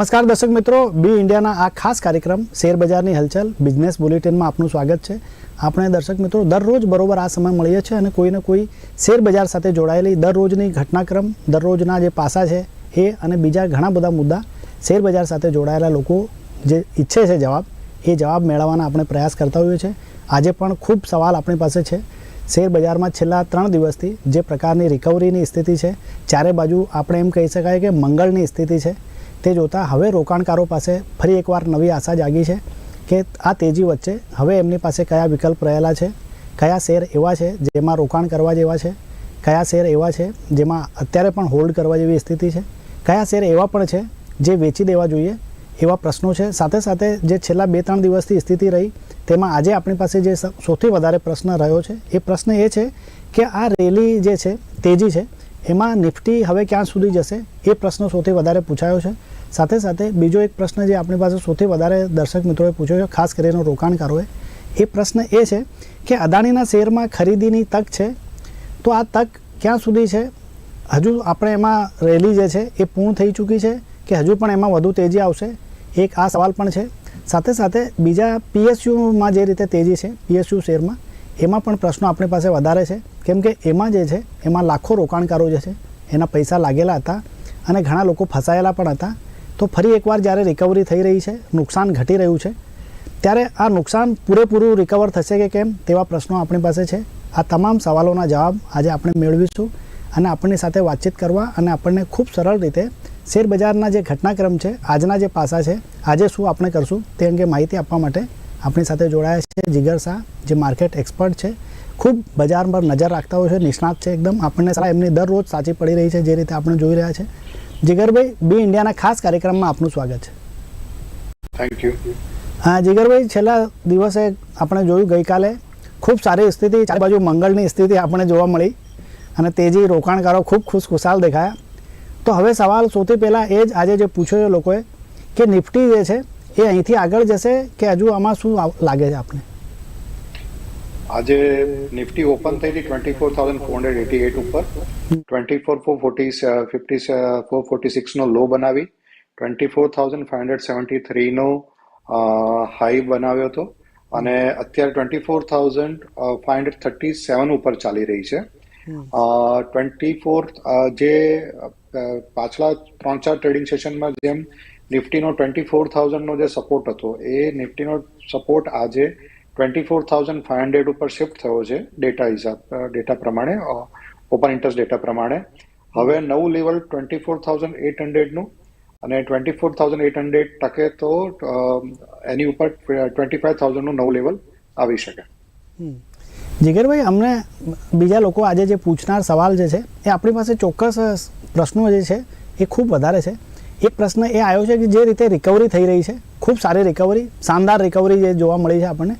નમસ્કાર દર્શક મિત્રો, બી ઇન્ડિયાના આ ખાસ કાર્યક્રમ, શેર બજારની હલચલ, બિઝનેસ બુલેટિનમાં આપનું સ્વાગત છે. આપણે દર્શક મિત્રો, દરરોજ બરોબર આ સમય મળીએ છીએ અને કોઈને કોઈ શેર બજાર સાથે જોડાયેલી દરરોજની ઘટનાક્રમ, દરરોજના જે પાસા છે એ અને બીજા ઘણા બધા મુદ્દા શેર બજાર સાથે જોડાયેલા લોકો જે ઈચ્છે છે જવાબ, એ જવાબ મેળવવાના આપણે પ્રયાસ કરતા હોઈએ છીએ. આજે પણ ખૂબ સવાલ આપણી પાસે છે. શેર બજારમાં છેલ્લા ત્રણ દિવસથી જે પ્રકારની રિકવરીની સ્થિતિ છે, ચારે બાજુ આપણે એમ કહી શકાય કે મંગળની સ્થિતિ છે. તે જોતાં હવે રોકાણકારો પાસે ફરી એકવાર નવી આશા જાગી છે કે આ તેજી વચ્ચે હવે એમની પાસે કયા વિકલ્પ રહેલા છે, કયા શેર એવા છે જેમાં રોકાણ કરવા જેવા છે, કયા શેર એવા છે જેમાં અત્યારે પણ હોલ્ડ કરવા જેવી સ્થિતિ છે, કયા શેર એવા પણ છે જે વેચી દેવા જોઈએ એવા પ્રશ્નો છે. સાથે સાથે જે છેલ્લા બે ત્રણ દિવસથી સ્થિતિ રહી તેમાં આજે આપણી પાસે જે સૌથી વધારે પ્રશ્ન રહ્યો છે એ પ્રશ્ન એ છે કે આ રેલી જે છે, તેજી છે, એમાં નિફ્ટી હવે ક્યાં સુધી જશે એ પ્રશ્ન સૌથી વધારે પૂછાયો છે. સાથે સાથે બીજો એક પ્રશ્ન જે આપણી પાસે સૌથી વધારે દર્શક મિત્રોએ પૂછ્યો છે, ખાસ કરીને રોકાણકારોએ, એ પ્રશ્ન એ છે કે અદાણીના શેરમાં ખરીદીની તક છે? તો આ તક ક્યાં સુધી છે? હજુ આપણે એમાં રેલી જે છે એ પૂર્ણ થઈ ચૂકી છે કે હજુ પણ એમાં વધુ તેજી આવશે? એક આ સવાલ પણ છે. સાથે સાથે બીજા પીએસયુમાં જે રીતે તેજી છે, પીએસયુ શેરમાં, એમાં પણ પ્રશ્નો આપણી પાસે વધારે છે. કેમ કે એમાં જે છે, એમાં લાખો રોકાણકારો જે છે, એના પૈસા લાગેલા હતા અને ઘણા લોકો ફસાયેલા પણ હતા. તો ફરી એકવાર જ્યારે રિકવરી થઈ રહી છે, નુકસાન ઘટી રહ્યું છે, ત્યારે આ નુકસાન પૂરેપૂરું રિકવર થશે કે કેમ તેવા પ્રશ્નો આપણી પાસે છે. આ તમામ સવાલોના જવાબ આજે આપણે મેળવીશું અને આપણની સાથે વાતચીત કરવા અને આપણને ખૂબ સરળ રીતે શેરબજારના જે ઘટનાક્રમ છે, આજના જે પાસા છે, આજે શું આપણે કરશું તે અંગે માહિતી આપવા માટે આપણી સાથે જોડાયા છે જીગર શાહ, જે માર્કેટ એક્સપર્ટ છે. ખૂબ બજાર પર નજર રાખતા હોય છે, નિષ્ણાત છે એકદમ. આપણને સારા એમની દરરોજ સાચી પડી રહી છે, જે રીતે આપણે જોઈ રહ્યા છે. જીગરભાઈ બી ઇન્ડિયાના ખાસ કાર્યક્રમમાં આપનું સ્વાગત છે. થેન્ક યુ હા જીગરભાઈ છેલ્લા દિવસે આપણે જોયું ગઈકાલે ખૂબ સારી સ્થિતિ ચારે બાજુ મંગળની સ્થિતિ આપણે જોવા મળી અને તેજી રોકાણકારો ખૂબ ખુશખુશાલ દેખાયા. તો હવે સવાલ સૌથી પહેલાં એ જ આજે જે પૂછ્યો છે લોકોએ કે નિફ્ટી જે છે એ અહીંથી આગળ જશે કે હજુ આમાં શું લાગે છે આપણે આજે નિફ્ટી ઓપન થઈ હતી twenty four thousand four hundred eighty eight ઉપર. Twenty four four forty fifty four forty સિક્સનો low બનાવી. Twenty four thousand five hundred seventy થ્રીનો high બનાવ્યો હતો. અને અત્યારે twenty four thousand five hundred thirty seven ઉપર ચાલી રહી છે. ટ્વેન્ટી ફોર જે પાછલા ત્રણ ચાર ટ્રેડિંગ સેશનમાં જેમ નિફ્ટીનો ટ્વેન્ટી ફોર થાઉઝન્ડનો જે સપોર્ટ હતો એ નિફ્ટીનો સપોર્ટ આજે twenty four thousand five hundred ઉપર શિફ્ટ થયો છે ડેટા હિસાબ ડેટા પ્રમાણે ઓપન ઇન્ટરેસ્ટ ડેટા પ્રમાણે. હવે નવું level twenty four thousand eight હંડ્રેડનું અને twenty four thousand eight hundred ટકે તો એની ઉપર ટ્વેન્ટી ફાઇવ થાઉઝન્ડનું નવું લેવલ આવી શકે. જીગરભાઈ, અમને બીજા લોકો આજે જે પૂછનાર સવાલ જે છે, એ આપણી પાસે ચોક્કસ પ્રશ્નો જે છે, એ ખૂબ વધારે છે. એક પ્રશ્ન એ આવ્યો છે કે જે રીતે રિકવરી થઈ રહી છે, ખૂબ સારી રિકવરી શાનદાર રિકવરી જે જોવા મળી છે આપણને.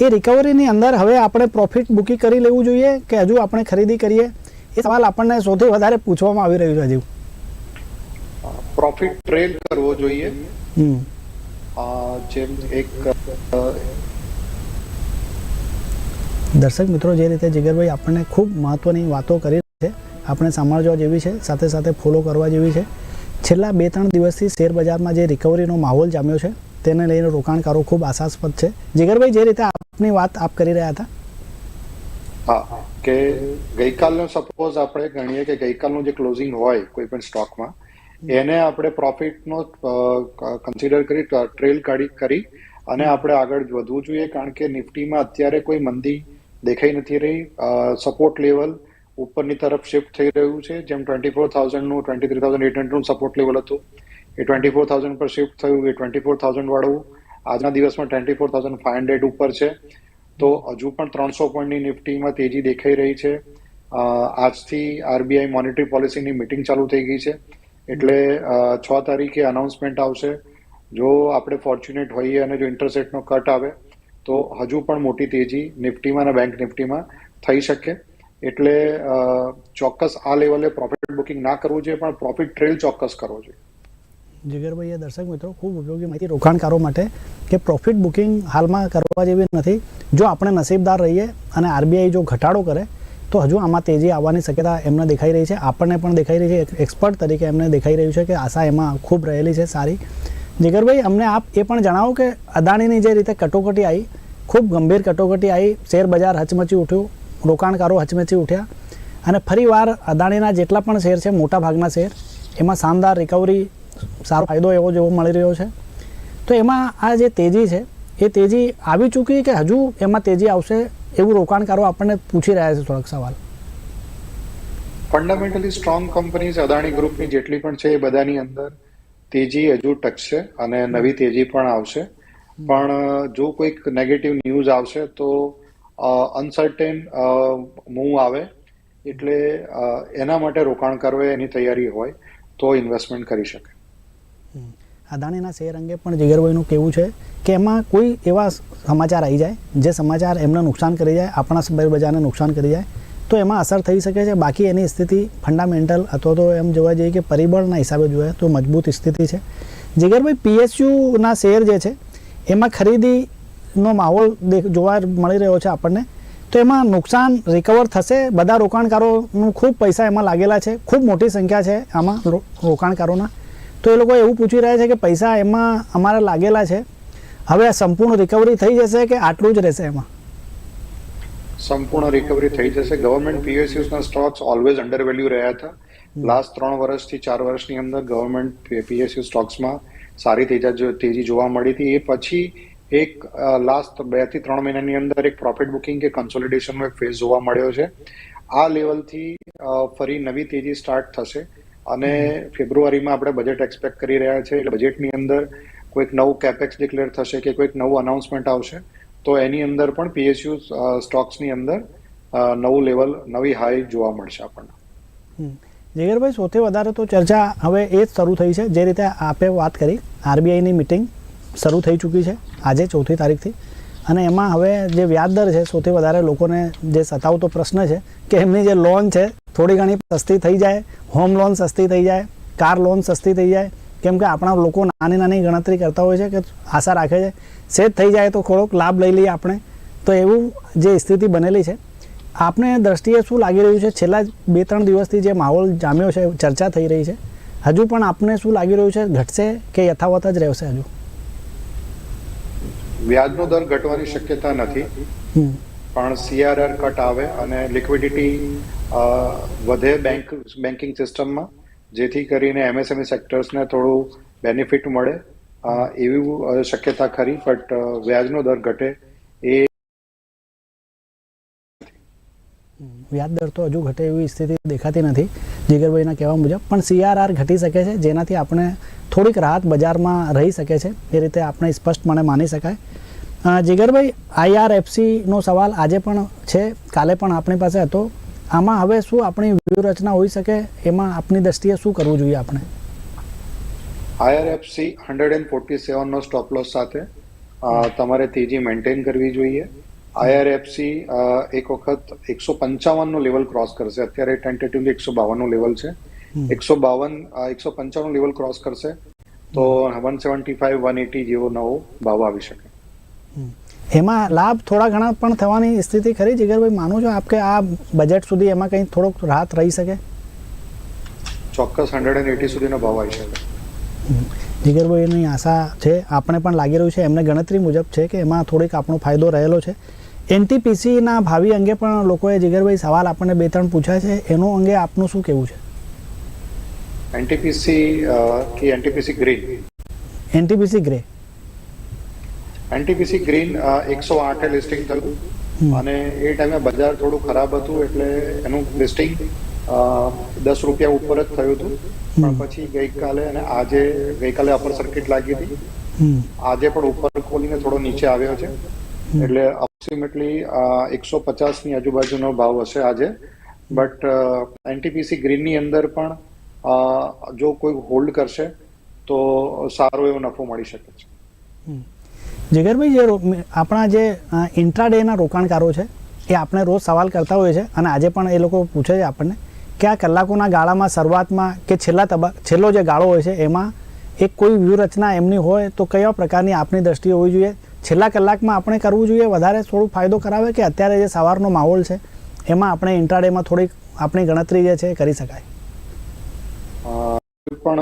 એ રિકવરીની અંદર હવે આપણે પ્રોફિટ બુકિંગ કરી લેવું જોઈએ કે હજુ આપણે ખરીદી કરીએ? એ સવાલ આપણને સૌથી વધારે પૂછવામાં આવી રહ્યું છે હજુ. પ્રોફિટ ટ્રેલ કરવો જોઈએ. જેમ એક દર્શક મિત્રો જે રીતે જીગરભાઈ આપણને ખૂબ મહત્વની વાતો કરી છે આપણે સાંભળવા જેવી છે સાથે સાથે ફોલો કરવા જેવી છે. છેલ્લા બે ત્રણ દિવસથી શેર બજારમાં જે રિકવરીનો માહોલ જામ્યો છે તેને લઈને રોકાણકારો ખૂબ આશાસ્પદ છે. જીગરભાઈ, જે રીતે આપની વાત આપ કરી રહ્યા હતા? હા કે ગઈકાલનો સપોઝ આપણે ગણીએ કે ગઈકાલનું જે ક્લોઝિંગ હોય કોઈ પણ સ્ટોકમાં એને આપણે પ્રોફિટનો કન્સિડર કરી ટ્રેલ કાઢી, કરી અને આપણે આગળ વધવું જોઈએ કારણ કે નિફ્ટીમાં અત્યારે કોઈ મંદી દેખાઈ નથી રહી. સપોર્ટ લેવલ ઉપરની તરફ શિફ્ટ થઈ રહ્યું છે. જેમ ટ્વેન્ટી ફોર થાઉઝન્ડનું ટ્વેન્ટી થ્રી થાઉઝન્ડ એટ હંડ્રેડનું સપોર્ટ લેવલ હતું. એ ટ્વેન્ટી ફોર થાઉઝન્ડ પર શિફ્ટ થયું, એ ટ્વેન્ટી ફોર થાઉઝન્ડ વાળું. આજના દિવસમાં twenty four thousand five hundred ઉપર છે. તો હજુ પણ ત્રણસો પોઈન્ટની નિફ્ટીમાં તેજી દેખાઈ રહી છે. આજથી આરબીઆઈ મોનિટરી પોલિસીની મિટિંગ ચાલુ થઈ ગઈ છે. એટલે છ તારીખે અનાઉન્સમેન્ટ આવશે. જો આપણે ફોર્ચ્યુનેટ હોઈએ અને જો ઇન્ટરેસ્ટ કટ આવે, તો હજુ પણ મોટી તેજી નિફ્ટીમાં અને બેંક નિફ્ટીમાં થઈ શકે. એટલે ચોક્કસ આ લેવલે પ્રોફિટ બુકિંગ ના કરવું જોઈએ, પણ પ્રોફિટ ટ્રેલ ચોક્કસ કરવો જોઈએ. જીગરભાઈએ દર્શક મિત્રો ખૂબ ઉપયોગી માહિતી રોકાણકારો માટે કે પ્રોફિટ બુકિંગ હાલમાં કરવા જેવી નથી. જો આપણે નસીબદાર રહીએ અને આરબીઆઈ જો ઘટાડો કરે, તો હજુ આમાં તેજી આવવાની શક્યતા એમને દેખાઈ રહી છે. આપણને પણ દેખાઈ રહી છે. એક એક્સપર્ટ તરીકે એમને દેખાઈ રહ્યું છે કે આશા એમાં ખૂબ રહેલી છે, સારી. જીગરભાઈ, અમને આપ એ પણ જણાવો કે અદાણીની જે રીતે કટોકટી આવી, ખૂબ ગંભીર કટોકટી આવી, શેર બજાર હચમચી ઉઠ્યું, રોકાણકારો હચમચી ઉઠ્યા અને ફરીવાર અદાણીના જેટલા પણ શેર છે મોટા ભાગના શેર, એમાં શાનદાર રિકવરી સારો ફાયદો એવો જેવો મળી રહ્યો છે. તો એમાં આ જે તેજી છે, એ તેજી આવી ચૂકી કે હજુ એમાં તેજી આવશે એવું રોકાણકારો આપણને પૂછી રહ્યા છે થોડાક સવાલ? ફંડામેન્ટલી સ્ટ્રોંગ કંપનીઝ અદાણી ગ્રુપની જેટલી પણ છે એ બધાની અંદર તેજી હજુ ટકશે અને નવી તેજી પણ આવશે. પણ, જો કોઈક નેગેટિવ ન્યૂઝ આવશે તો અનસર્ટેન મૂવ આવે. એટલે એના માટે રોકાણકારોએ એની તૈયારી હોય તો ઇન્વેસ્ટમેન્ટ કરી શકે. અદાણીના શેર અંગે પણ જીગરભાઈનું કહેવું છે કે એમાં કોઈ એવા સમાચાર આવી જાય જે સમાચાર એમને નુકસાન કરી જાય, આપણા બજારને નુકસાન કરી જાય, તો એમાં અસર થઈ શકે છે. બાકી એની સ્થિતિ ફંડામેન્ટલ અથવા તો એમ જોવા જઈએ કે પરિબળના હિસાબે જોઈએ તો મજબૂત સ્થિતિ છે. જીગરભાઈ પીએસયુના શેર જે છે, એમાં ખરીદીનો માહોલ જોવા મળી રહ્યો છે આપણને. તો એમાં નુકસાન રિકવર થશે. બધા રોકાણકારોનું ખૂબ પૈસા એમાં લાગેલા છે. ખૂબ મોટી સંખ્યા છે આમાં રોકાણકારોના. તો એ લોકો એવું પૂછી રહ્યા છે કે પૈસા એમાં અમારા લાગેલા છે. હવે સંપૂર્ણ રિકવરી થઈ જશે કે આટલું જ રહેશે એમાં? સંપૂર્ણ રિકવરી થઈ જશે. ગવર્મેન્ટ પીએસયુના સ્ટોક્સ ઓલવેઝ અંડર વેલ્યુ રહ્યા હતા. લાસ્ટ ત્રણ વર્ષથી ચાર વર્ષની અંદર ગવર્મેન્ટ પીએસયુ સ્ટોક્સમાં સારી તેજા તેજી જોવા મળી હતી. એ પછી એક લાસ્ટ બેથી ત્રણ મહિનાની અંદર એક પ્રોફિટ બુકિંગ કે કન્સોલિડેશનનો એક ફેઝ જોવા મળ્યો છે. આ લેવલથી ફરી નવી તેજી સ્ટાર્ટ થશે. અને ફેબ્રુઆરીમાં આપણે બજેટ એક્સપેક્ટ કરી રહ્યા છે. એટલે બજેટની અંદર કોઈક નવું કેપેક્સ ડિક્લેર થશે કે કોઈક નવું અનાઉન્સમેન્ટ આવશે તો એની અંદર પણ પીએસયુ સ્ટોક્સની અંદર નવું લેવલ નવી હાઈ જોવા મળશે આપણને. જીગરભાઈ સૌથી વધારે તો ચર્ચા હવે એ જ શરૂ થઈ છે જે રીતે આપે વાત કરી આરબીઆઈની મિટિંગ શરૂ થઈ ચૂકી છે આજે ચોથી તારીખથી. અને એમાં હવે જે વ્યાજ દર છે સૌથી વધારે લોકોને જે સતાવતો પ્રશ્ન છે કે એમની જે લોન છે થોડી ઘણી સસ્તી થઈ જાય હોમ લોન સસ્તી થઈ જાય કાર લોન સસ્તી થઈ જાય. કેમ કે આપણા લોકો નાની નાની ગણતરી કરતા હોય છે કે આશા રાખે છે સેજ થઈ જાય તો થોડોક લાભ લઈ લઈએ આપણે. તો એવું જે સ્થિતિ બનેલી છે. આપને દ્રષ્ટિએ શું લાગી રહ્યું છે? છેલ્લા બે ત્રણ દિવસથી જે માહોલ જામ્યો છે ચર્ચા થઈ રહી છે. હજુ પણ આપને શું લાગી રહ્યું છે? ઘટશે કે યથાવત જ રહેશે હજુ? વ્યાજનો દર ઘટવાની શક્યતા નથી. પણ સીઆરઆર કટ આવે અને લિક્વિડિટી વધે બેંક બેન્કિંગ સિસ્ટમમાં જેથી કરીને એમએસએમઈ સેક્ટર્સને થોડું બેનિફિટ મળે. એવી શક્યતા ખરી બટ વ્યાજનો દર ઘટે એ વ્યાજ દર તો હજુ ઘટે એવી સ્થિતિ દેખાતી નથી, જીગરભાઈના કહેવા મુજબ. પણ સીઆરઆર ઘટી શકે છે, જેનાથી આપણે થોડીક રાહત બજારમાં રહી શકે છે. એ રીતે આપણે સ્પષ્ટપણે માની શકાય. જીગરભાઈ આઈઆરએફસીનો સવાલ આજે પણ છે. કાલે પણ આપણી પાસે હતો. આમાં હવે શું આપણી વ્યૂહરચના હોઈ શકે? એમાં આપની દ્રષ્ટિએ શું કરવું જોઈએ આપણે? આઈઆરએફસી હંડ્રેડ એન્ડ ફોર્ટી સેવનનો સ્ટોપ લોસ સાથે તમારે તેજી મેન્ટેન કરવી જોઈએ. આઈઆરએફસી એક વખત એકસો પંચાવનનું લેવલ ક્રોસ કરશે. અત્યારે ટેન્ટેટિવલી એકસો બાવનનું લેવલ છે. એકસો બાવન એકસો પંચાવન લેવલ ક્રોસ કરશે તો one seventy five one eighty જેવો નવો ભાવ આવી શકે. એમાં લાભ થોડા ઘણા પણ થવાની સ્થિતિ ખરી? જીગરભાઈ માનું છો આપ કે આ બજેટ સુધી એમાં કંઈ થોડોક રાહત રહી શકે? ચોક્કસ હંડ્રેડ એન્ડ એટી સુધીનો ભાવ આવી શકે. જીગરભાઈની આશા છે આપણે પણ લાગી રહ્યું છે. એમને ગણતરી મુજબ છે કે એમાં થોડીક આપણો ફાયદો રહેલો છે. એનટીપીસીના ભાવિ અંગે પણ લોકોએ જીગરભાઈ સવાલ આપણને બે ત્રણ પૂછ્યા છે. એનો અંગે આપનું શું કહેવું છે? એનટીપીસી કે NTPC green NTPC grey NTPC green એકસો આઠે લિસ્ટિંગ થયું. અને એ ટાઈમે બજાર થોડું ખરાબ હતું એટલે એનું લિસ્ટિંગ દસ રૂપિયા ઉપર જ થયું હતું. પણ પછી ગઈકાલે અને આજે ગઈકાલે અપર સર્કિટ લાગી હતી. આજે પણ ઉપર ખોલીને થોડો નીચે આવ્યો છે. એટલે અપ્રોક્સિમેટલી એકસો પચાસની આજુબાજુનો ભાવ હશે આજે. બટ એનટીપીસી ગ્રીનની અંદર પણ જો કોઈ હોલ્ડ કરશે તો સારો એવો નફો મળી શકે છે. જીગરભાઈ જે આપણા જે ઇન્ટ્રાડેના રોકાણકારો છે એ આપણે રોજ સવાલ કરતા હોઈએ છે અને આજે પણ એ લોકો પૂછે છે આપણને કે આ કલાકોના ગાળામાં શરૂઆતમાં કે છેલ્લા તબક છેલ્લો જે ગાળો હોય છે એમાં એક કોઈ વ્યૂહરચના એમની હોય તો કયા પ્રકારની આપની દ્રષ્ટિએ હોવી જોઈએ? છેલ્લા કલાકમાં આપણે કરવું જોઈએ? વધારે થોડું ફાયદો કરાવે કે અત્યારે જે સવારનો માહોલ છે એમાં આપણે ઇન્ટ્રાડેમાં થોડીક આપણી ગણતરી જે છે કરી શકાય? પણ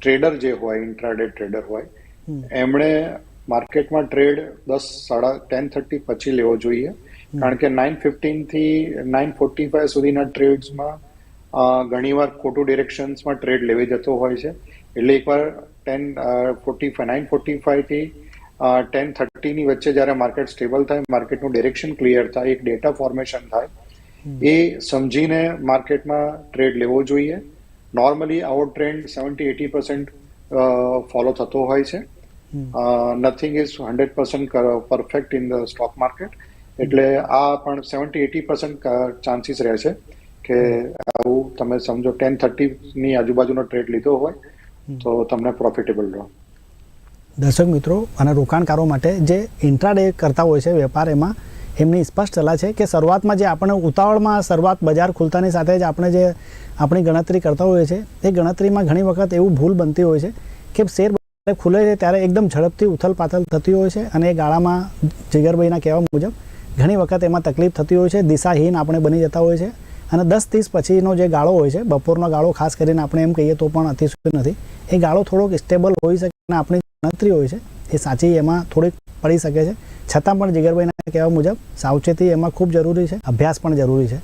ટ્રેડર જે હોય ઇન્ટ્રાડે ટ્રેડર હોય એમણે માર્કેટમાં ટ્રેડ દસ સાડા ટેન થર્ટી પછી લેવો જોઈએ. કારણ કે નાઇન ફિફ્ટીનથી નાઇન ફોર્ટી ફાઈવ સુધીના ટ્રેડ્સમાં ઘણીવાર ખોટું ડિરેક્શન્સમાં ટ્રેડ લેવી જતો હોય છે. એટલે એકવાર ten forty five nine forty ફાઇવથી ten થર્ટીની વચ્ચે જ્યારે માર્કેટ સ્ટેબલ થાય માર્કેટનું ડિરેક્શન ક્લિયર થાય એક ડેટા ફોર્મેશન થાય એ સમજીને માર્કેટમાં ટ્રેડ લેવો જોઈએ. નોર્મલી આવો trend seventy eighty percent follow થતો હોય છે. Nothing is hundred percent perfect in the stock market એટલે આ પણ સેવન્ટી એટી પર્સન્ટ ચાન્સીસ રહે છે કે આવું તમે સમજો ટેન થર્ટીની આજુબાજુનો ટ્રેડ લીધો હોય તો તમને પ્રોફિટેબલ રહો. દર્શક મિત્રો અને રોકાણકારો માટે જે ઇન્ટ્રાડે કરતા હોય છે વેપાર એમાં એમની સ્પષ્ટ સલાહ છે કે શરૂઆતમાં જે આપણે ઉતાવળમાં શરૂઆત બજાર ખુલતાની સાથે જ આપણે જે આપણી ગણતરી કરતા હોઈએ છીએ એ ગણતરીમાં ઘણી વખત એવું ભૂલ બનતી હોય છે કે શેર ખુલે છે ત્યારે એકદમ ઝડપથી ઉથલ પાથલ થતી હોય છે અને એ ગાળામાં જીગરભાઈના કહેવા મુજબ ઘણી વખત એમાં તકલીફ થતી હોય છે, દિશાહીન આપણે બની જતા હોય છે અને દસ ત્રીસ પછીનો જે ગાળો હોય છે, બપોરનો ગાળો ખાસ કરીને આપણે એમ કહીએ તો પણ અતિશય નથી, એ ગાળો થોડોક સ્ટેબલ હોઈ શકે અને આપણી ગણતરી હોય છે, એ સાચી એમાં થોડીક પડી શકે છે. છતાં પણ જીગરભાઈના કહેવા મુજબ સાવચેતી એમાં ખૂબ જરૂરી છે, અભ્યાસ પણ જરૂરી છે.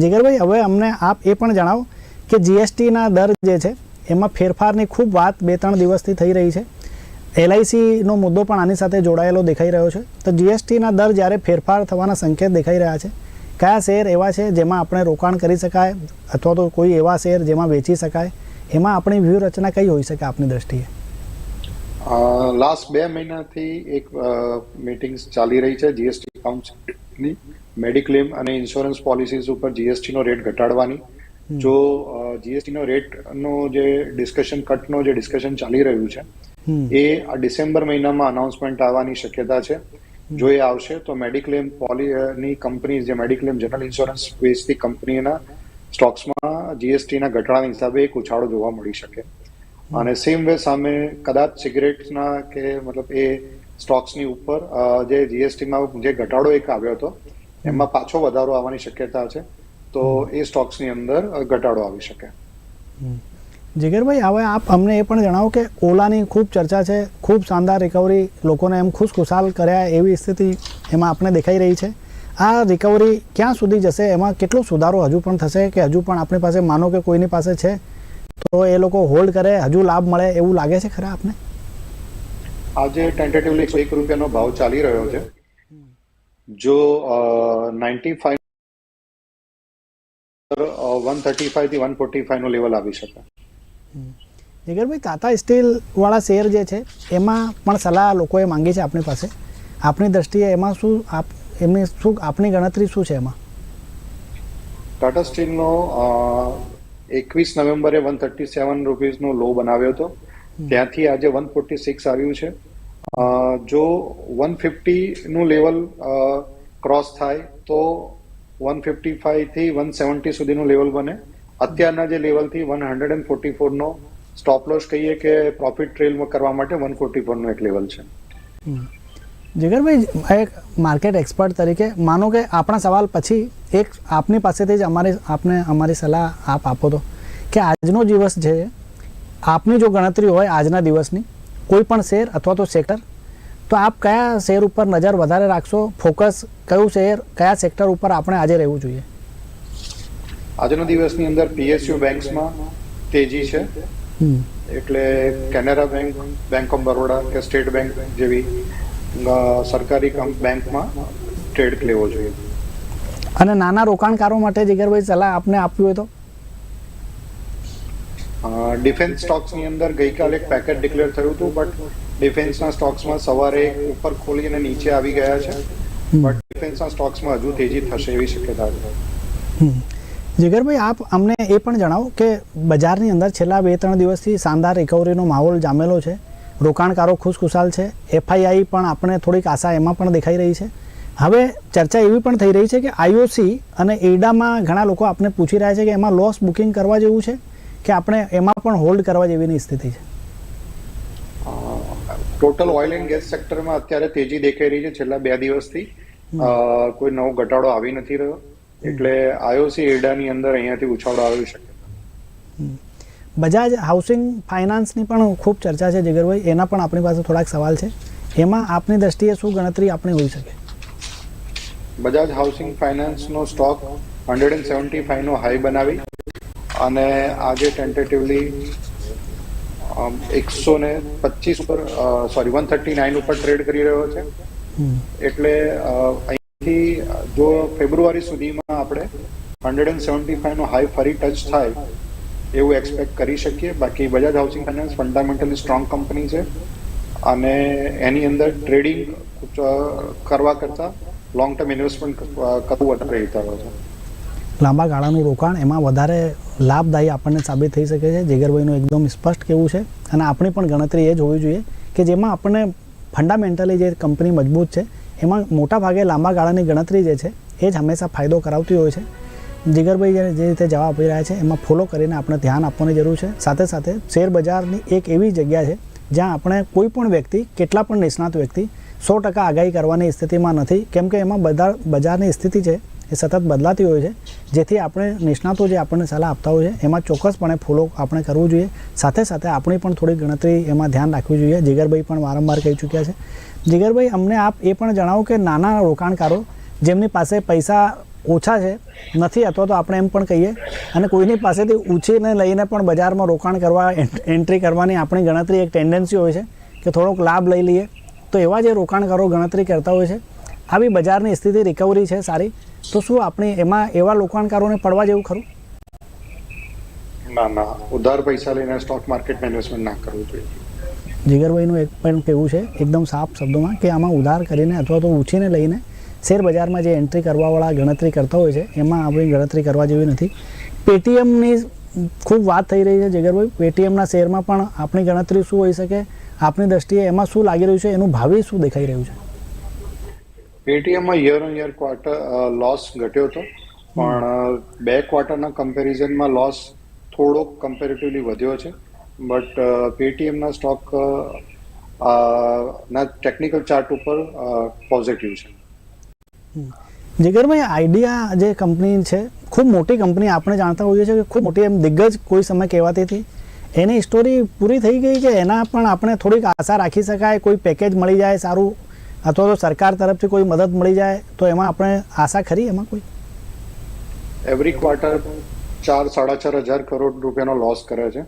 જીગરભાઈ, હવે અમને આપ એ પણ જણાવો કે જીએસટીના દર જે છે એમાં ફેરફારની ખૂબ વાત બે ત્રણ દિવસથી થઈ રહી છે. એલઆઈસીનો મુદ્દો પણ આની સાથે જોડાયેલો દેખાઈ રહ્યો છે. તો જીએસટીના દર જ્યારે ફેરફાર થવાના સંકેત દેખાઈ રહ્યા છે, કયા શેર એવા છે જેમાં આપણે રોકાણ કરી શકાય અથવા તો કોઈ એવા શેર જેમાં વેચી શકાય, એમાં આપણી વ્યૂહરચના કઈ હોઈ શકે આપની દ્રષ્ટિએ? લાસ્ટ બે મહિનાથી એક મિટિંગ્સ ચાલી રહી છે જીએસટી કાઉન્સિલની મેડિક્લેમ અને ઇન્સ્યોરન્સ પોલિસીઝ ઉપર જીએસટીનો રેટ ઘટાડવાની. જો જીએસટીનો રેટનો જે ડિસ્કશન કટનો જે ડિસ્કશન ચાલી રહ્યું છે એ આ ડિસેમ્બર મહિનામાં અનાઉન્સમેન્ટ આવવાની શક્યતા છે. જો એ આવશે તો મેડિક્લેમ પોલીની કંપની જે મેડિક્લેમ જનરલ ઇન્સ્યોરન્સ બેઝથી કંપનીના સ્ટોક્સમાં જીએસટીના ઘટાડાના હિસાબે એક ઉછાળો જોવા મળી શકે. અને સેમ વે સામે કદાચ સિગરેટના કે મતલબ એ સ્ટોક્સની ઉપર જે જીએસટીમાં જે ઘટાડો એક આવ્યો હતો એમાં પાછો વધારો આવવાની શક્યતા છે. તો એ સ્ટોક્સની અંદર ઘટાડો આવી શકે. જીગરભાઈ હવે આપ અમને એ પણ જણાવો કે ઓલાની ખૂબ ચર્ચા છે ખૂબ શાનદાર રિકવરી લોકોને એમ ખુશખુશાલ કર્યા એવી સ્થિતિ એમાં આપણે દેખાઈ રહી છે. આ રિકવરી ક્યાં સુધી જશે? એમાં કેટલો સુધારો હજુ પણ થશે કે હજુ પણ આપણી પાસે માનો કે કોઈની પાસે છે? તો એ લોકો હોલ્ડ કરે હજુ લાભ મળે એવું લાગે છે ખરા આપને? આજે ટેન્ટેટિવલી એક રૂપિયાનો ભાવ ચાલી રહ્યો છે. જો નાઇન્ટી વન થર્ટી ફાઈવથી વન ફોર્ટી ફાઈવનું લેવલ આવી શકે જીગરભાઈ તાતા સ્ટીલ વાળા શેર જે છે એમાં પણ સલાહ લોકોએ માંગી છે આપણી પાસે? આપની દ્રષ્ટિએ એમાં શું આપ એમની શું આપની ગણતરી શું છે એમાં? ટાટા સ્ટીલનો એકવીસ નવેમ્બરે વન થર્ટી સેવન રૂપીઝનો લો બનાવ્યો હતો. ત્યાંથી આજે વન ફોર્ટી સિક્સ આવ્યું છે. જો વન ફિફ્ટીનું લેવલ ક્રોસ થાય તો વન ફિફ્ટી થી વન સેવન્ટી સુધીનું લેવલ બને. અત્યારના જે લેવલથી વન હંડ્રેડ એન્ડ ફોર્ટી ફોરનો સ્ટોપ લોસ કહીએ કે પ્રોફિટ ટ્રેલ કરવા માટે વન ફોર્ટી ફોરનું એક લેવલ છે. જીગરભાઈ એક માર્કેટ એક્સપર્ટ તરીકે, માનો કે આપણા સવાલ પછી એક આપની પાસેથી જ અમારી, આપને અમારી સલાહ આપ આપો તો. કે આજનો દિવસ છે, આપની જો ગણતરી હોય આજના દિવસની, કોઈ પણ શેર અથવા તો સેક્ટર તો આપ કયા શેર ઉપર નજર વધારે રાખશો? ફોકસ કયું શેર કયા સેક્ટર ઉપર આપણે આજે રહેવું જોઈએ? આજના દિવસની અંદર પીએસયુ બેંક્સમાં તેજી છે. એટલે Canara Bank Bank of Baroda કે સ્ટેટ બેંક જેવી સરકારી કમ- બેંકમાં ટ્રેડ લેવો જોઈએ. અને નાના રોકાણકારો માટે જીગરભાઈ સલાહ આપને આપવી હોય તો? ડિફેન્સ સ્ટોક્સની અંદર ગઈકાલે એક પેકેટ ડિક્લેર થયું હતું બટ ડિફેન્સના સ્ટોક્સમાં સવારે ઉપર ખોલીને નીચે આવી ગયા છે. બટ ડિફેન્સના સ્ટોક્સમાં હજુ તેજી થશે એવી શક્યતા છે. જીગરભાઈ આપ અમને એ પણ જણાવો કે બજારની અંદર છેલ્લા બે ત્રણ દિવસથી શાનદાર રિકવરીનો માહોલ જામેલો છે. રોકાણકારો ખુશખુશાલ છે. એફઆઈઆઈ પણ આપણે થોડીક આશા એમાં પણ દેખાઈ રહી છે. હવે ચર્ચા એવી પણ થઈ રહી છે કે આઈઓસી અને એડામાં ઘણા લોકો આપણે પૂછી રહ્યા છે કે એમાં લોસ બુકિંગ કરવા જેવું છે કે આપણે એમાં પણ હોલ્ડ કરવા જેવીની સ્થિતિ છે? ટોટલ ઓઇલ એન્ડ ગેસ સેક્ટરમાં અત્યારે તેજી દેખાઈ રહી છે છેલ્લા બે દિવસથી. કોઈ નવો ઘટાડો આવી નથી રહ્યો. એટલે આઈઓસી એડાની અંદર અહીંયાથી ઉછાળો આવી શકે. બજાજ હાઉસિંગ ફાઇનાન્સની પણ ખૂબ ચર્ચા છે જીગરભાઈ. એના પણ આપણી પાસે થોડાક સવાલ છે. એમાં આપની દ્રષ્ટિએ શું ગણતરી આપણી હોઈ શકે? બજાજ હાઉસિંગ ફાઇનાન્સનો સ્ટોક હંડ્રેડ એન્ડ સેવન્ટી ફાઈવનો હાઈ બનાવી અને આજે ટેન્ટેટિવલી એકસો ને પચીસ ઉપર સોરી વન થર્ટી નાઇન ઉપર ટ્રેડ કરી રહ્યો છે. એટલે અહીંથી જો ફેબ્રુઆરી સુધીમાં આપણે હંડ્રેડ એન્ડ સેવન્ટી ફાઈવનો હાઈ ફરી ટચ થાય એવું એક્સપેક્ટ કરી શકીએ. બાકી Bajaj housing finance fundamentally strong company છે. અને એની અંદર ટ્રેડિંગ કરવા કરતાં લોંગ ટર્મ ઇન્વેસ્ટમેન્ટ કરવું વધારે હિતારો છે. લાંબા ગાળાનું રોકાણ, એમાં વધારે લાભદાયી આપણને સાબિત થઈ શકે છે. જીગરભાઈનું એકદમ સ્પષ્ટ કેવું છે. અને આપણી પણ ગણતરી એ જ હોવી જોઈએ કે જેમાં આપણને ફંડામેન્ટલી જે કંપની મજબૂત છે, એમાં મોટા ભાગે લાંબા ગાળાની ગણતરી જે છે, એ જ હંમેશા ફાયદો કરાવતી હોય છે. જીગરભાઈ જે જે રીતે જવાબ આપી રહ્યા છે, એમાં ફોલો કરીને આપણે ધ્યાન આપવાની જરૂર છે. સાથે સાથે શેરબજારની એક એવી જગ્યા છે, જ્યાં આપણે કોઈ પણ વ્યક્તિ, કેટલા પણ નિષ્ણાત વ્યક્તિ, સો ટકા આગાહી કરવાની સ્થિતિમાં નથી. કેમ કે એમાં બધા બજારની સ્થિતિ છે એ સતત બદલાતી હોય છે. જેથી આપણે નિષ્ણાતો જે આપણને સલાહ આપતા હોય છે, એમાં ચોક્કસપણે ફોલો આપણે કરવું જોઈએ. સાથે સાથે આપણી પણ થોડી ગણતરી એમાં ધ્યાન રાખવી જોઈએ. જીગરભાઈ પણ વારંવાર કહી ચૂક્યા છે. જીગરભાઈ, અમને આપ એ પણ જણાવો કે નાના રોકાણકારો જેમની પાસે પૈસા ઓછા છે, નથી અથવા તો આપણે એમ પણ કહીએ, અને કોઈની પાસેથી ઉછીને લઈને પણ બજારમાં રોકાણ કરવા, એન્ટ- એન્ટ્રી કરવાની આપણી ગણતરી એક ટેન્ડન્સી હોય છે કે થોડોક લાભ લઈ લઈએ. તો એવા જે રોકાણકારો ગણતરી કરતા હોય છે આવી બજારની સ્થિતિ રિકવરી છે સારી તો શું આપણે એમાં એવા રોકાણકારોને પડવા જેવું ખરું? ના ના. ઉધાર પૈસા લઈને સ્ટોક માર્કેટમાં ઇન્વેસ્ટમેન્ટ ના કરવું જોઈએ. જીગરભાઈનું એક પણ કહેવું છે એકદમ સાફ શબ્દોમાં કે આમાં ઉધાર કરીને અથવા તો ઉછીને લઈને શેર બજારમાં જે એન્ટ્રી કરવાવાળા ગણતરી કરતા હોય છે એમાં આપણી ગણતરી કરવા જેવી નથી. પેટીએમની ખૂબ વાત થઈ રહી છે જીગરભાઈ. પેટીએમના શેરમાં પણ આપણી ગણતરી શું હોઈ શકે આપની દ્રષ્ટિએ એમાં શું લાગી રહ્યું છે એનું ભાવિ શું દેખાઈ રહ્યું છે? પેટીએમમાં year on year quarter loss ઘટ્યો હતો. પણ બે ક્વાર્ટરના કમ્પેરિઝનમાં લોસ થોડોક કમ્પેરેટિવલી વધ્યો છે. બટ પેટીએમના સ્ટોક ના ટેકનિકલ ચાર્ટ ઉપર પોઝિટિવ છે. જીગરભાઈ આઈડિયા જે કંપની છે, ખૂબ મોટી કંપની આપણે જાણતા હોઈએ છીએ કે ખૂબ મોટી એમ દિગ્ગજ કોઈ સમય કહેવાતી હતી. એની સ્ટોરી પૂરી થઈ ગઈ કે એના પણ આપણે થોડીક આશા રાખી શકાય, કોઈ પેકેજ મળી જાય સારું અથવા તો સરકાર તરફથી કોઈ મદદ મળી જાય તો એમાં આપણે આશા ખરી એમાં કોઈ? એવરી ક્વાર્ટર ચાર સાડા ચાર હજાર કરોડ રૂપિયાનો લોસ કરે છે.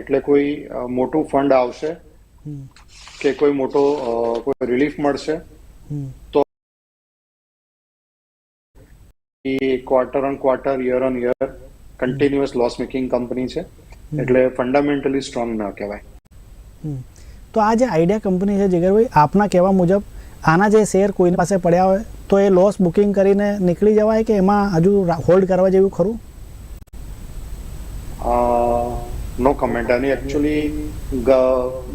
એટલે કોઈ મોટું ફંડ આવશે કે કોઈ મોટો કોઈ રિલીફ મળશે તો quarter on quarter year on year continuous loss making company છે. એટલે ફંડામેન્ટલી સ્ટ્રોંગ ના કહેવાય. તો આ જે આઈડિયા કંપની છે જીગરભાઈ આપના કહેવા મુજબ આના જે શેર કોઈની પાસે પડ્યા હોય તો એ લોસ બુકિંગ કરીને નીકળી જવાય કે એમાં હજુ હોલ્ડ કરવા જેવું ખરું? નો કમેન્ટ આની એકચ્યુઅલી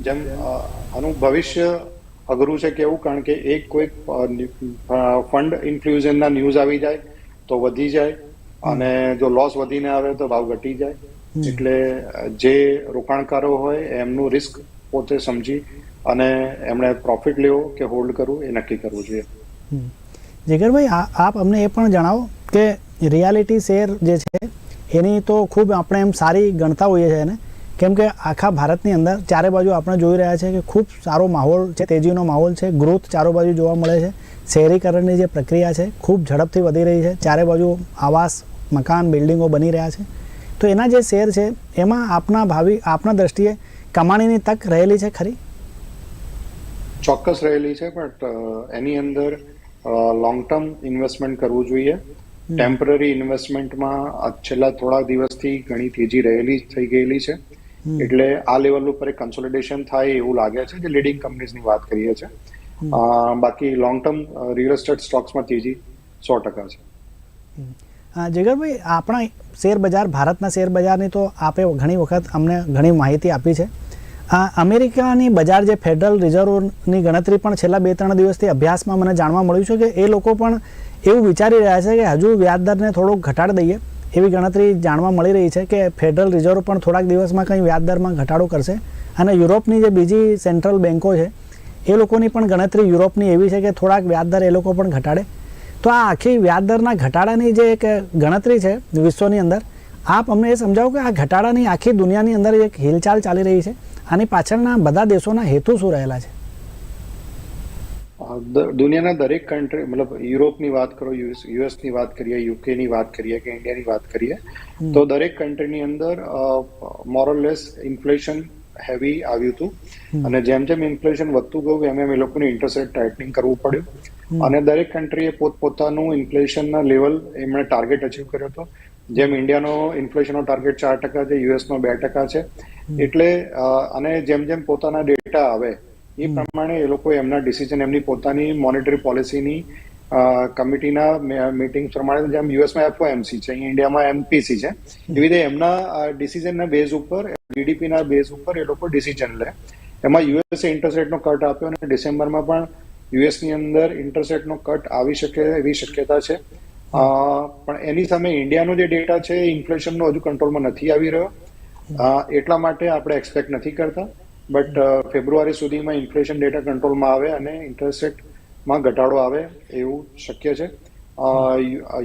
જેમ આનું ભવિષ્ય અઘરું છે કેવું કારણ કે એક કોઈક ફંડ ઇન્ફ્લ્યુઝનના ન્યૂઝ આવી જાય તો વધી જાય અને જો લોસ વધીને આવે તો ભાવ ઘટી જાય. એટલે જે રોકાણકારો હોય એમનું રિસ્ક પોતે સમજી અને એમણે પ્રોફિટ લેવો કે હોલ્ડ કરવું એ નક્કી કરવું જોઈએ. જીગરભાઈ આપ અમને એ પણ જણાવો કે રિયાલિટી શેર જે છે, એની તો ખૂબ આપણે એમ સારી ગણતા હોઈએ છીએ એને. કેમ કે આખા ભારતની અંદર ચારે બાજુ આપણે જોઈ રહ્યા છે કે ખૂબ સારો માહોલ છે, તેજીનો માહોલ છે ગ્રોથ ચારો બાજુ જોવા મળે છે. શહેરીકરણની જે પ્રક્રિયા છે, ખૂબ ઝડપથી વધી રહી છે. ચારે બાજુ આવાસ, મકાન, બિલ્ડિંગો બની રહ્યા છે. તો એના જે શેર છે, એમાં આપના ભાવિ આપના દ્રષ્ટિએ કમાણીની તક રહેલી છે ખરી? ચોક્કસ રહેલી છે બટ એની અંદર લોંગ ટર્મ ઇન્વેસ્ટમેન્ટ કરવું જોઈએ. ટેમ્પરરી ઇન્વેસ્ટમેન્ટમાં છેલ્લા થોડા દિવસથી ઘણી તેજી રહેલી થઈ ગયેલી છે. એટલે આ લેવલ ઉપર એક કન્સોલિડેશન થાય એવું લાગે છે જે લીડિંગ કંપનીઝની વાત કરીએ છીએ. બાકી લોંગ ટર્મ રિયલ એસ્ટેટ સ્ટોક્સમાં તેજી સો ટકા છે. જીગરભાઈ આપણા શેર બજાર, ભારતના શેર બજારની તો આપે ઘણી વખત અમને ઘણી માહિતી આપી છે. અમેરિકાની બજાર જે ફેડરલ રિઝર્વની ગણતરી પણ છેલ્લા બે ત્રણ દિવસથી અભ્યાસમાં મને જાણવા મળ્યું છે કે એ લોકો પણ એવું વિચારી રહ્યા છે કે હજુ વ્યાજદરને થોડોક ઘટાડી દઈએ. એવી ગણતરી જાણવા મળી રહી છે કે ફેડરલ રિઝર્વ પણ થોડાક દિવસમાં કંઈ વ્યાજદરમાં ઘટાડો કરશે. અને યુરોપની જે બીજી સેન્ટ્રલ બેન્કો છે, એ લોકોની પણ ગણતરી યુરોપની એવી છે કે થોડાક વ્યાજદર એ લોકો પણ ઘટાડે. તો આ આખી વ્યાજ દરના ઘટાડાની જે એક ગણતરી છે વિશ્વની અંદર આપ અમને એ સમજાવો કે આ ઘટાડાની આખી દુનિયાની અંદર એક હિલચાલ ચાલી રહી છે આની પાછળના બધા દેશોના હેતુ શું રહેલા છે? દુનિયાના દરેક કન્ટ્રી મતલબ યુરોપની વાત કરો યુએસ યુએસની વાત કરીએ યુકેની વાત કરીએ કે ઇન્ડિયાની વાત કરીએ તો દરેક કન્ટ્રીની અંદર મોરલેસ ઇન્ફ્લેશન હેવી આવ્યું હતું. અને જેમ જેમ ઇન્ફ્લેશન વધતું ગયું એમ એમ એ લોકોને ઇન્ટરેસ્ટ રેટ ટાઇટનિંગ કરવું પડ્યું. અને દરેક કન્ટ્રીએ પોતપોતાનું ઇન્ફ્લેશનના લેવલ એમણે ટાર્ગેટ અચીવ કર્યો હતો. જેમ ઇન્ડિયાનો ઇન્ફ્લેશનનો ટાર્ગેટ ચાર ટકા છે યુએસનો બે ટકા છે. એટલે અને જેમ જેમ પોતાના ડેટા આવે એ પ્રમાણે એ લોકો એમના ડિસિઝન એમની પોતાની મોનેટરી પોલિસીની કમિટીના મીટિંગ પ્રમાણે જેમ યુએસમાં એફઓએમસી છે, ઇન્ડિયામાં એમપીસી છે. એવી રીતે એમના ડિસિઝનના બેઝ ઉપર જીડીપીના બેઝ ઉપર એ લોકો ડિસિઝન લે. એમાં યુએસએ ઇન્ટરેસ્ટ કટ આપ્યો અને ડિસેમ્બરમાં પણ યુએસની અંદર ઇન્ટરેસ્ટ કટ આવી શકે એવી શક્યતા છે. પણ એની સામે ઇન્ડિયાનો જે ડેટા છે ઇન્ફ્લેશનનો હજુ કંટ્રોલમાં નથી આવી રહ્યો. એટલા માટે આપણે એક્સપેક્ટ નથી કરતા. બટ ફેબ્રુઆરી સુધીમાં ઇન્ફ્લેશન ડેટા કંટ્રોલમાં આવે અને ઇન્ટરેસ્ટ રેટમાં ઘટાડો આવે એવું શક્ય છે.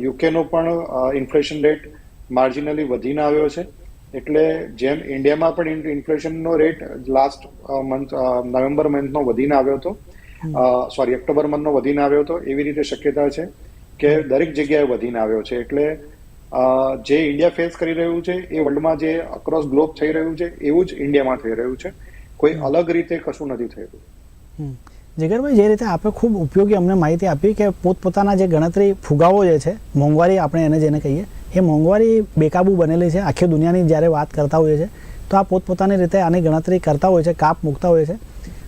યુકેનો પણ ઇન્ફ્લેશન રેટ માર્જિનલી વધીને આવ્યો છે. એટલે જેમ ઇન્ડિયામાં પણ ઇન્ફ્લેશનનો રેટ લાસ્ટ મંથ નવેમ્બર મંથનો વધીને આવ્યો હતો. સોરી ઓક્ટોબર મંથનો વધીને આવ્યો હતો. એવી રીતે શક્યતા છે કે દરેક જગ્યાએ વધીને આવ્યો છે. એટલે જે ઇન્ડિયા ફેસ કરી રહ્યું છે એ વર્લ્ડમાં જે અક્રોસ ગ્લોબ થઈ રહ્યું છે એવું જ ઇન્ડિયામાં થઈ રહ્યું છે. કોઈ અલગ રીતે કશું નથી થઈ રહ્યું. જીગરભાઈ, જે રીતે આપણે ખૂબ ઉપયોગી અમને માહિતી આપી કે પોતપોતાના જે ગણતરી ફુગાવો જે છે, મોંઘવારી આપણે એને જેને કહીએ, એ મોંઘવારી બેકાબુ બનેલી છે. આખી દુનિયાની જ્યારે વાત કરતા હોઈએ છે, તો આ પોતપોતાની રીતે આની ગણતરી કરતા હોય છે, કાપ મૂકતા હોય છે.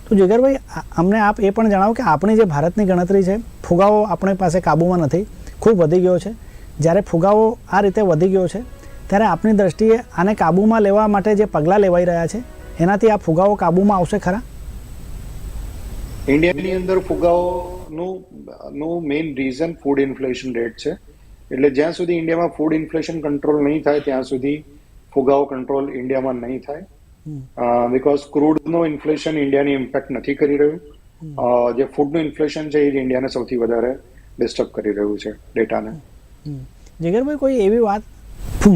તો જીગરભાઈ અમને આપ એ પણ જણાવો કે આપણી જે ભારતની ગણતરી છે, ફુગાવો આપણી પાસે કાબૂમાં નથી, ખૂબ વધી ગયો છે. જ્યારે ફુગાવો આ રીતે વધી ગયો છે, ત્યારે આપણી દ્રષ્ટિએ આને કાબૂમાં લેવા માટે જે પગલાં લેવાઈ રહ્યા છે, એનાથી આ ફુગાવો કાબૂમાં આવશે ખરા? ઇન્ડિયાની અંદર ફુગાઓનું નું main reason food inflation rate છે. એટલે જ્યાં સુધી ઇન્ડિયામાં ફૂડ ઇન્ફ્લેશન કંટ્રોલ નહીં થાય ત્યાં સુધી ફુગાવો કંટ્રોલ ઇન્ડિયામાં નહીં થાય. બીકોઝ ક્રૂડનો ઇન્ફ્લેશન ઇન્ડિયાની ઇમ્પેક્ટ નથી કરી રહ્યું. જે ફૂડનું ઇન્ફ્લેશન છે એ જ ઇન્ડિયાને સૌથી વધારે ડિસ્ટર્બ કરી રહ્યું છે ડેટાને. જીગરભાઈ કોઈ એવી વાત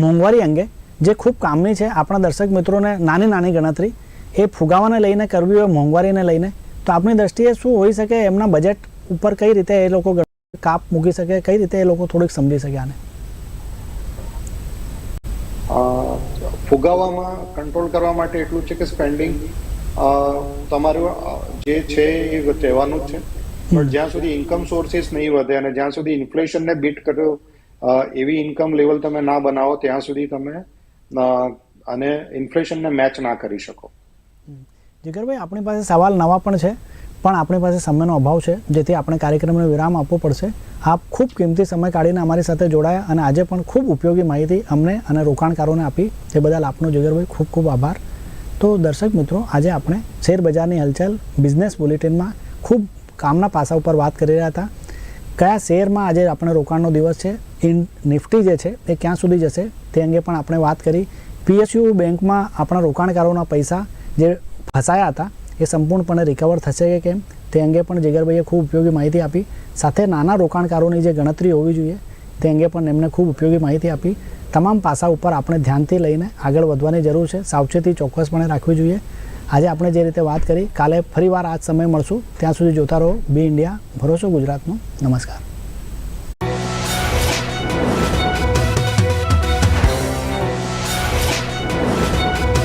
મોંઘવારી અંગે જે ખૂબ કામની છે આપણા દર્શક મિત્રોને નાની નાની ગણતરી એ ફુગાવાને લઈને કરવી હોય મોંઘવારીને લઈને તો આપની દ્રષ્ટિએ શું હોઈ શકે એમના બજેટ ઉપર કઈ રીતે એ લોકો કાપ મૂકી શકે કઈ રીતે એ લોકો થોડીક સમજી શકે આને? ફુગાવવામાં ફુગાવામાં કંટ્રોલ કરવા માટે એટલું છે કે સ્પેન્ડિંગ તમારું જે છે એ રહેવાનું જ છે. પણ જ્યાં સુધી ઇન્કમ સોર્સિસ નહીં વધે અને જ્યાં સુધી ઇન્ફ્લેશનને બીટ કરો એવી ઇન્કમ લેવલ તમે ના બનાવો ત્યાં સુધી તમે અને ઇન્ફ્લેશનને મેચ ના કરી શકો. જીગરભાઈ આપણી પાસે સવાલ નવા પણ છે, પણ આપણી પાસે સમયનો અભાવ છે, જેથી આપણે કાર્યક્રમને વિરામ આપવો પડશે. આપ ખૂબ કિંમતી સમય કાઢીને અમારી સાથે જોડાયા અને આજે પણ ખૂબ ઉપયોગી માહિતી અમને અને રોકાણકારોને આપી. તે બદલ આપનો જીગરભાઈ ખૂબ ખૂબ આભાર. તો દર્શક મિત્રો, આજે આપણે શેરબજારની હલચલ બિઝનેસ બુલેટિનમાં ખૂબ કામના પાસા ઉપર વાત કરી રહ્યા હતા. કયા શેરમાં આજે આપણે રોકાણનો દિવસ છે? ઇન નિફ્ટી જે છે, એ ક્યાં સુધી જશે? તે અંગે પણ આપણે વાત કરી. પીએસયુ બેંકમાં આપણા રોકાણકારોના પૈસા જે ફસાયા હતા, એ સંપૂર્ણપણે રિકવર થશે કે કેમ? તે અંગે પણ જીગરભાઈએ ખૂબ ઉપયોગી માહિતી આપી. સાથે નાના રોકાણકારોની જે ગણતરી હોવી જોઈએ, તે અંગે પણ એમને ખૂબ ઉપયોગી માહિતી આપી. તમામ પાસા ઉપર આપણે ધ્યાનથી લઈને આગળ વધવાની જરૂર છે. સાવચેતી ચોક્કસપણે રાખવી જોઈએ. આજે આપણે જે રીતે વાત કરી, કાલે ફરીવાર આ સમય મળશું. ત્યાં સુધી જોતા રહો. બી ઇન્ડિયા, ભરોસો ગુજરાતનો. નમસ્કાર.